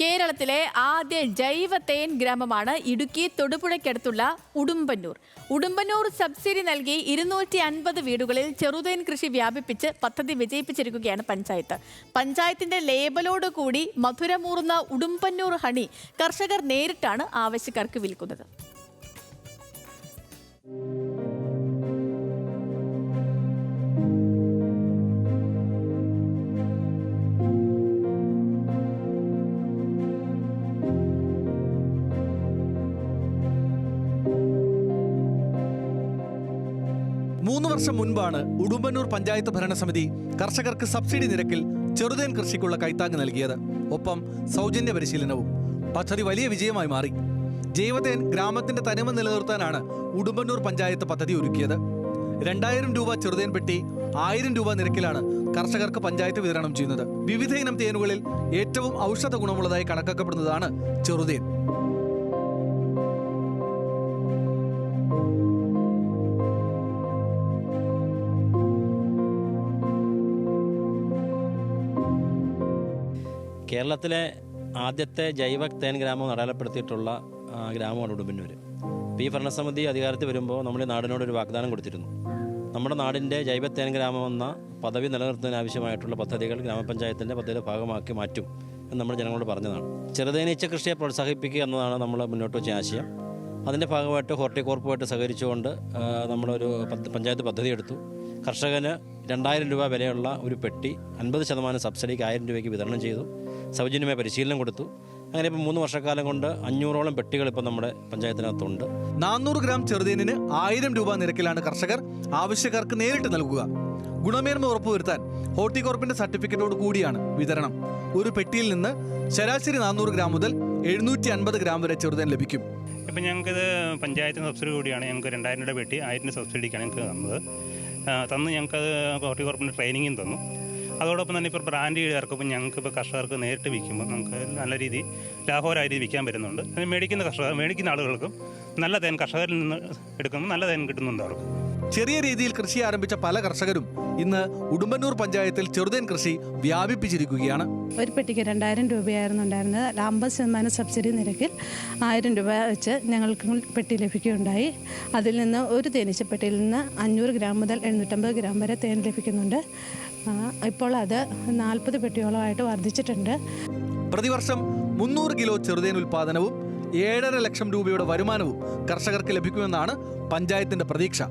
കേരളത്തിലെ ആദ്യ ജൈവ തേൻ ഗ്രാമമാണ് ഇടുക്കി തൊടുപുഴയ്ക്കടുത്തുള്ള ഉടുമ്പന്നൂർ. ഉടുമ്പന്നൂർ സബ്സിഡി നൽകി ഇരുന്നൂറ്റി അൻപത് വീടുകളിൽ ചെറുതേൻ കൃഷി വ്യാപിപ്പിച്ച് പദ്ധതി വിജയിപ്പിച്ചിരിക്കുകയാണ് പഞ്ചായത്ത്. പഞ്ചായത്തിന്റെ ലേബലോട് കൂടി മധുരമൂറുന്ന ഉടുമ്പന്നൂർ ഹണി കർഷകർ നേരിട്ടാണ് ആവശ്യക്കാർക്ക് വിൽക്കുന്നത്. മൂന്ന് വർഷം മുൻപാണ് ഉടുമ്പന്നൂർ പഞ്ചായത്ത് ഭരണസമിതി കർഷകർക്ക് സബ്സിഡി നിരക്കിൽ ചെറുതേൻ കൃഷിക്കുള്ള കൈത്താങ് നൽകിയത്. ഒപ്പം സൗജന്യ പരിശീലനവും. പദ്ധതി വലിയ വിജയമായി മാറി. ജൈവതേൻ ഗ്രാമത്തിന്റെ തനിമ നിലനിർത്താനാണ് ഉടുമ്പന്നൂർ പഞ്ചായത്ത് പദ്ധതി ഒരുക്കിയത്. രണ്ടായിരം രൂപ ചെറുതേൻ പെട്ടി ആയിരം രൂപ നിരക്കിലാണ് കർഷകർക്ക് പഞ്ചായത്ത് വിതരണം ചെയ്യുന്നത്. വിവിധ ഇനം തേനുകളിൽ ഏറ്റവും ഔഷധ ഗുണമുള്ളതായി കണക്കാക്കപ്പെടുന്നതാണ് ചെറുതേൻ. കേരളത്തിലെ ആദ്യത്തെ ജൈവ തേൻ ഗ്രാമം അടയാളപ്പെടുത്തിയിട്ടുള്ള ഗ്രാമമാണ് ഉടുമ്പന്നൂർ ഈ ഭരണസമിതി അധികാരത്തിൽ വരുമ്പോൾ നമ്മൾ നാടിനോട് ഒരു വാഗ്ദാനം കൊടുത്തിരുന്നു. നമ്മുടെ നാടിന്റെ ജൈവ തേൻ ഗ്രാമം എന്ന പദവി നിലനിർത്തുന്നതിന് ആവശ്യമായിട്ടുള്ള പദ്ധതികൾ ഗ്രാമപഞ്ചായത്തിന്റെ പദ്ധതിയുടെ ഭാഗമാക്കി മാറ്റും എന്ന് നമ്മൾ ജനങ്ങളോട് പറഞ്ഞതാണ്. ചെറുതേനീച്ച കൃഷിയെ പ്രോത്സാഹിപ്പിക്കുക എന്നതാണ് നമ്മൾ മുന്നോട്ട് വെച്ച ആശയം. അതിന്റെ ഭാഗമായിട്ട് ഹോർട്ടികോർപ്പുമായിട്ട് സഹകരിച്ചുകൊണ്ട് നമ്മളൊരു പഞ്ചായത്ത് പദ്ധതി എടുത്തു. കർഷകന് രണ്ടായിരം രൂപ വിലയുള്ള ഒരു പെട്ടി അൻപത് ശതമാനം സബ്സിഡിക്ക് ആയിരം രൂപയ്ക്ക് വിതരണം ചെയ്തു. സൗജന്യമായ പരിശീലനം കൊടുത്തു. അങ്ങനെ ഇപ്പം മൂന്ന് വർഷക്കാലം കൊണ്ട് അഞ്ഞൂറോളം പെട്ടികൾ ഇപ്പം നമ്മുടെ പഞ്ചായത്തിനകത്തുണ്ട്. നാനൂറ് ഗ്രാം ചെറുതീനിന് ആയിരം രൂപ നിരക്കിലാണ് കർഷകർ ആവശ്യക്കാർക്ക് നേരിട്ട് നൽകുക. ഗുണമേന്മ ഉറപ്പുവരുത്താൻ ഹോർട്ടികോർപ്പിന്റെ സർട്ടിഫിക്കറ്റോട് കൂടിയാണ് വിതരണം. ഒരു പെട്ടിയിൽ നിന്ന് ശരാശരി നാനൂറ് ഗ്രാം മുതൽ എഴുന്നൂറ്റി അൻപത് ഗ്രാം വരെ ചെറുതേൻ ലഭിക്കും. ഇപ്പം ഞങ്ങൾക്കിത് പഞ്ചായത്തിന് സബ്സിഡി കൂടിയാണ്. ഞങ്ങൾക്ക് രണ്ടായിരം രൂപ പെട്ടി ആയിരം സബ്സിഡിക്കാണ് ഞങ്ങൾക്ക് തന്നത്. തന്ന് ഞങ്ങൾക്കത് ഹോർട്ടികോർപ്പിന്റെ ട്രെയിനിങ്ങും തന്നു. അതോടൊപ്പം തന്നെ ഇപ്പോൾ ബ്രാൻഡ് ഇറക്കുമ്പോൾ ഞങ്ങൾക്ക് ഇപ്പോൾ കർഷകർക്ക് നേരിട്ട് വിൽക്കുമ്പോൾ നമുക്ക് നല്ല രീതി ലാഭകരമായ രീതി വിൽക്കാൻ പറ്റുന്നുണ്ട്. അത് മേടിക്കുന്ന കർഷകർ മേടിക്കുന്ന ആളുകൾക്കും നല്ല തേൻ കർഷകരിൽ നിന്ന് എടുക്കുമ്പോൾ നല്ല തേൻ കിട്ടുന്നുണ്ട് അവർക്ക്. ചെറിയ രീതിയിൽ കൃഷി ആരംഭിച്ച പല കർഷകരും ഇന്ന് ഉടുമ്പന്നൂർ പഞ്ചായത്തിൽ ചെറുതേൻ കൃഷി വ്യാപിപ്പിച്ചിരിക്കുകയാണ്. ഒരു പെട്ടിക്ക് രണ്ടായിരം രൂപയായിരുന്നു ഉണ്ടായിരുന്നത്. അമ്പത് ശതമാനം സബ്സിഡി നിരക്കിൽ ആയിരം രൂപ വെച്ച് ഞങ്ങൾക്ക് പെട്ടി ലഭിക്കുകയുണ്ടായി. അതിൽ നിന്ന് ഒരു തേനീച്ചപ്പെട്ടിയിൽ നിന്ന് അഞ്ഞൂറ് ഗ്രാം മുതൽ എഴുന്നൂറ്റമ്പത് ഗ്രാം വരെ തേൻ ലഭിക്കുന്നുണ്ട്. ഇപ്പോൾ അത് നാൽപ്പത് പെട്ടിയോളമായിട്ട് വർദ്ധിച്ചിട്ടുണ്ട്. പ്രതിവർഷം മുന്നൂറ് കിലോ ചെറുതേൻ ഉൽപാദനവും ഏഴര ലക്ഷം രൂപയുടെ വരുമാനവും കർഷകർക്ക് ലഭിക്കുമെന്നാണ് പഞ്ചായത്തിന്റെ പ്രതീക്ഷ.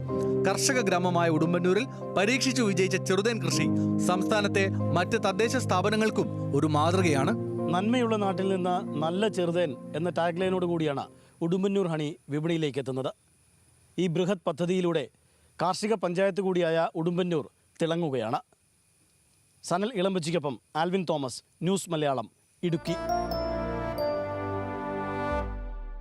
കർഷക ഗ്രാമമായ ഉടുമ്പന്നൂരിൽ പരീക്ഷിച്ചു വിജയിച്ച ചെറുതേൻ കൃഷി സംസ്ഥാനത്തെ മറ്റ് തദ്ദേശ സ്ഥാപനങ്ങൾക്കും ഒരു മാതൃകയാണ്. നന്മയുള്ള നാട്ടിൽ നിന്ന് നല്ല ചെറുതേൻ എന്ന ടാഗ്ലൈനോട് കൂടിയാണ് ഉടുമ്പന്നൂർ ഹണി വിപണിയിലേക്ക് എത്തുന്നത്. ഈ ബൃഹത് പദ്ധതിയിലൂടെ കാർഷിക പഞ്ചായത്ത് കൂടിയായ ഉടുമ്പന്നൂർ തിളങ്ങുകയാണ്. Sanal ഇളമ്പച്ചിക്കൊപ്പം Alvin Thomas news Malayalam Idukki.